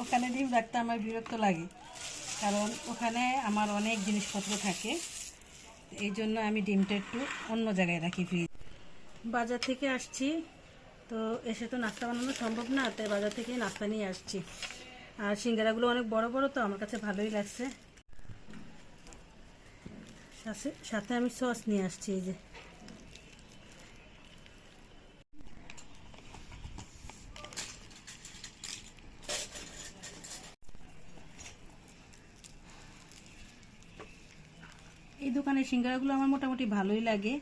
ওখানে ডিম রাখতে আমার বিরক্ত লাগে। কারণ ওখানে আমার অনেক জিনিসপত্র থাকে। এই জন্য আমি ডিমটা একটু অন্য জায়গায় রাখি ফ্রিজ বাজার থেকে আসছি। তো এসে তো নাস্তা বানানো সম্ভব না, তাই বাজার থেকে নাস্তা নিয়ে আসছি। আর সিঙ্গারাগুলো অনেক বড় বড়, তো আমার কাছে ভালোই লাগছে। সাথে আমি সস নিয়ে আসছি এই যে। এই দোকানের সিঙ্গারাগুলো আমার মোটামুটি ভালোই লাগে।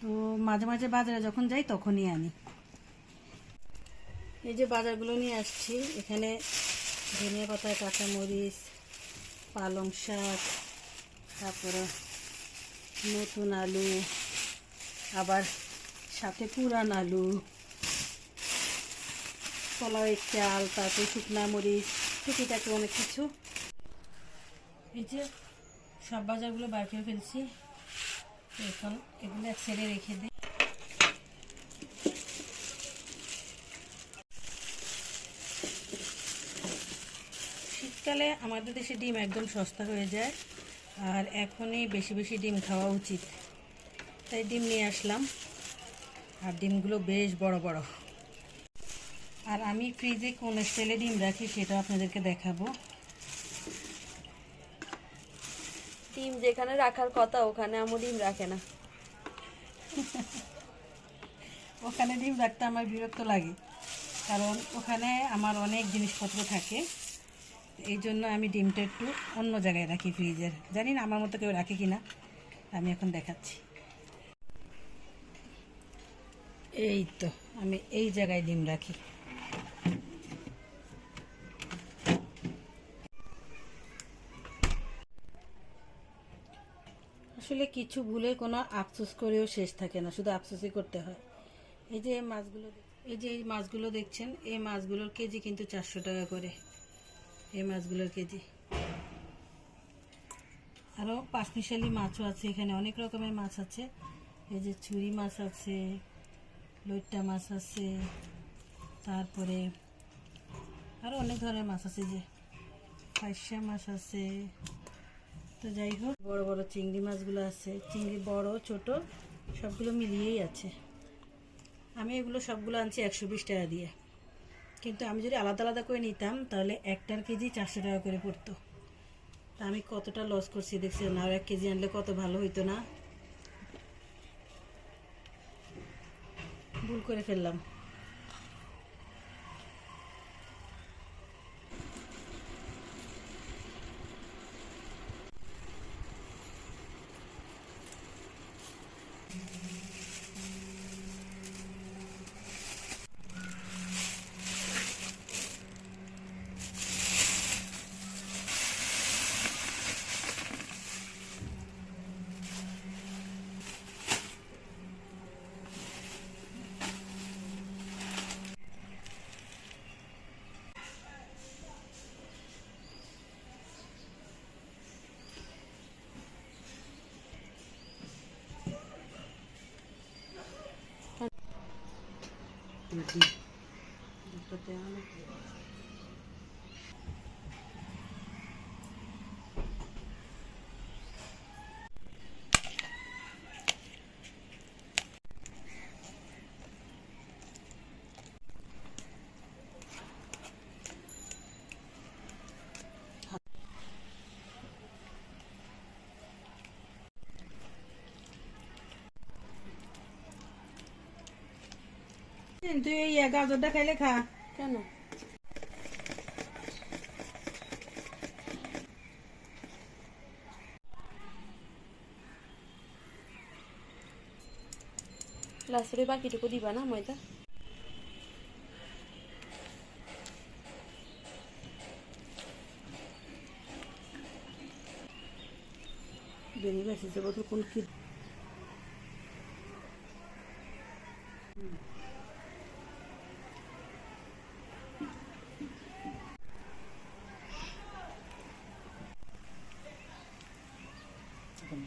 তো মাঝে মাঝে বাজারে যখন যাই তখনই আনি। এই যে বাজারগুলো নিয়ে আসছি, এখানে ধনিয়া পাতা, কাঁচামরিচ, পালং শাক, তারপরে নতুন আলু, আবার সাথে পুরান আলু কলাইয়ের চাল, তারপরে শুকনা মরিচ, টুকিটাকি অনেক কিছু। এই যে সব বাজারগুলো বার করে ফেলছি। এখন এগুলো এক সাইডে রেখে দিই শীতকালে আমাদের দেশে ডিম একদম সস্তা হয়ে যায়, আর এখনই বেশি বেশি ডিম খাওয়া উচিত। তাই ডিম নিয়ে আসলাম, আর ডিমগুলো বেশ বড় বড়। আর আমি ফ্রিজে কোন স্টাইলে ডিম রাখি সেটা আপনাদেরকে দেখাবো। ডিম যেখানে রাখার কথা, ওখানে আমার ডিম রাখে না। ওখানে ডিম রাখতে আমার বিরক্ত লাগে, কারণ ওখানে আমার অনেক জিনিসপত্র থাকে। এই জন্য আমি ডিমটা একটু অন্য জায়গায় রাখি ফ্রিজের। জানি না আমার মতো কেউ রাখে কিনা, আমি এখন দেখাচ্ছি। এই তো, আমি এই জায়গায় ডিম রাখি। আসলে কিছু ভুলে কোনো আফসোস করেও শেষ থাকে না, শুধু আফসোসই করতে হয়। এই যে মাছগুলো এই যে এই মাছগুলো দেখছেন, এই মাছগুলোর কেজি কিন্তু চারশো টাকা করে। এই মাছগুলোর কেজি। আরও পাঁচমিশালি মাছও আছে এখানে, অনেক রকমের মাছ আছে। এই যে চুরি মাছ আছে, লইট্টা মাছ আছে, তারপরে আরও অনেক ধরনের মাছ আছে যে ফাইসা মাছ আছে। তো যাই হোক, বড় বড় চিংড়ি মাছগুলো আছে। চিংড়ি বড়, ছোট, সবগুলো মিলিয়েই আছে। আমি এগুলো সবগুলো আনছি একশো বিশ টাকা দিয়ে। কিন্তু আমি যদি আলাদা আলাদা করে নিতাম, তাহলে একটার কেজি চারশো টাকা করে পড়তো। তা আমি কতটা লস করছি দেখছেন আর এক কেজি আনলে কত ভালো হইতো না? ভুল করে ফেললাম। Gracias. তুই এই গাজরটা খাইলে খা কেন লাস্টের ওই বাকিটুকু দিবা না ময়দা বেরিয়ে গেছে বোধ কোন কি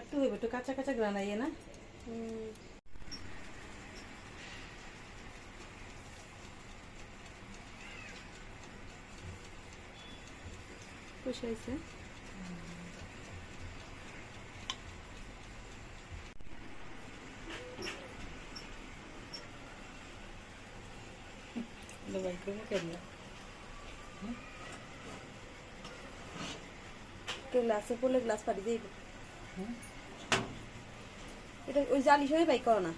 একটু হইব একটু কাঁচা কাঁচা না? কষাইছে করে কেন কেউ গ্লাসে পড়লে গ্লাস পাড়ি দিয়ে দিবে। এটা ওই জালি সহ বাই করো না।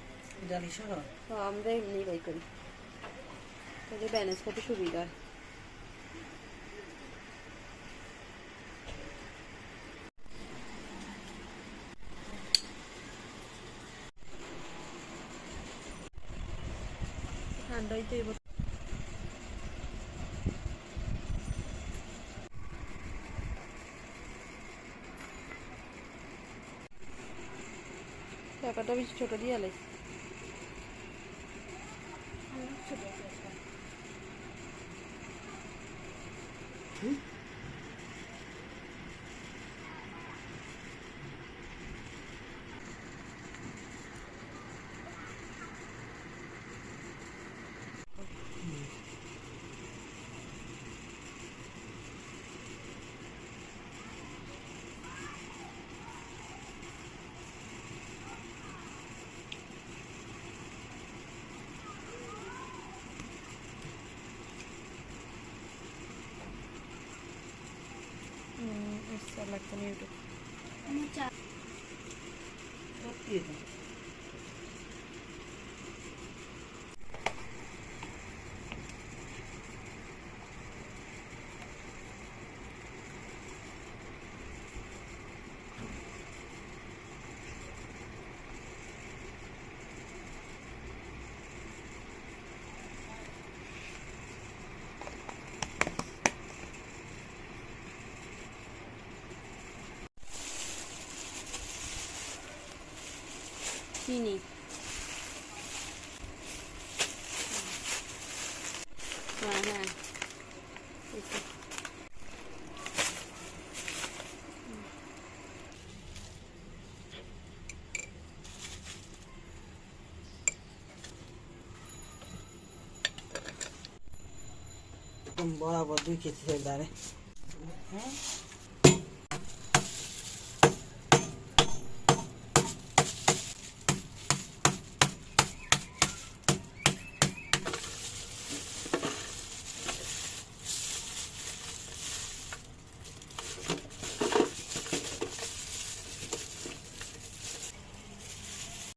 জালি সহ হ্যাঁ, আমরা এমনি বাই করি। তাহলে ব্যালেন্স করতে সুবিধা হয়। ঠান্ডাই তো এবার ছোট দিয়ে আলাই আচ্ছা como tenido. que é না ইউটিউব সত্যি এটা চিনি হ্যাঁ হ্যাঁ